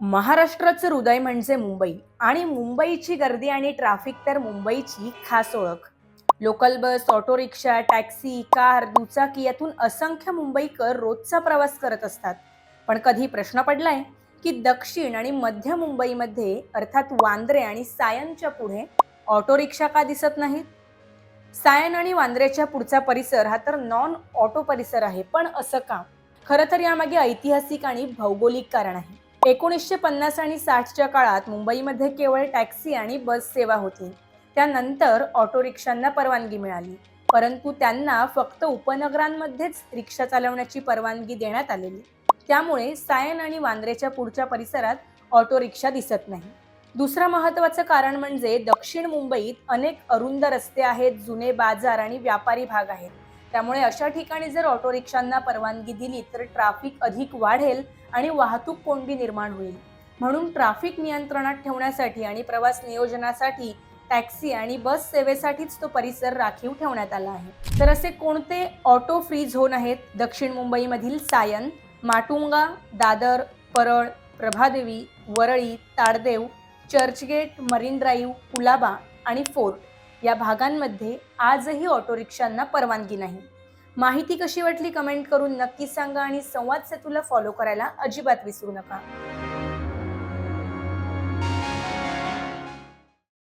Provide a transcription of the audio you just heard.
महाराष्ट्राचं हृदय म्हणजे मुंबई आणि मुंबईची गर्दी आणि ट्रॅफिक तर मुंबईची खास ओळख. Local bus auto rickshaw taxi car दुचाकी यातून असंख्य मुंबईकर रोजचा प्रवास करत असतात. पण कधी प्रश्न पडलाय की दक्षिण आणि मध्य मुंबईमध्ये अर्थात वांद्रे आणि सायनच्या पुढे ऑटो रिक्षा का दिसत नाहीत? सायन आणि वांद्रेच्या पुढचा परिसर हा तर नॉन ऑटो परिसर आहे पण असं का? खरं तर यामागे ऐतिहासिक आणि भौगोलिक कारण आहे. एकोणीसशे पन्नास आणि साठच्या काळात मुंबईमध्ये केवळ टॅक्सी आणि बस सेवा होती. त्यानंतर ऑटो रिक्षांना परवानगी मिळाली. परंतु त्यांना फक्त उपनगरांमध्येच रिक्षा चालवण्याची परवानगी देण्यात आलेली. त्यामुळे सायन आणि वांद्रेच्या पुढच्या परिसरात ऑटो रिक्षा दिसत नाही. दुसरं महत्त्वाचं कारण म्हणजे दक्षिण मुंबईत अनेक अरुंद रस्ते आहेत जुने बाजार आणि व्यापारी भाग आहेत. त्यामुळे अशा ठिकाणी जर ऑटो रिक्षांना परवानगी दिली तर ट्रॅफिक अधिक वाढेल आणि वाहतूक कोंडी निर्माण होईल. म्हणून ट्रॅफिक नियंत्रणात ठेवण्यासाठी आणि प्रवास नियोजनासाठी टॅक्सी आणि बस सेवेसाठीच तो परिसर राखीव ठेवण्यात आला आहे. तर असे कोणते ऑटो फ्री झोन आहेत? दक्षिण मुंबईमधील सायन माटुंगा दादर परळ प्रभादेवी वरळी ताडदेव चर्चगेट मरीन ड्राईव्ह कुलाबा आणि फोर्ट या भागांमध्ये आजही ऑटो रिक्षांना परवानगी नाही. माहिती कशी वाटली कमेंट करून नक्की सांगा आणि संवाद सेतूला फॉलो करायला अजिबात विसरू नका.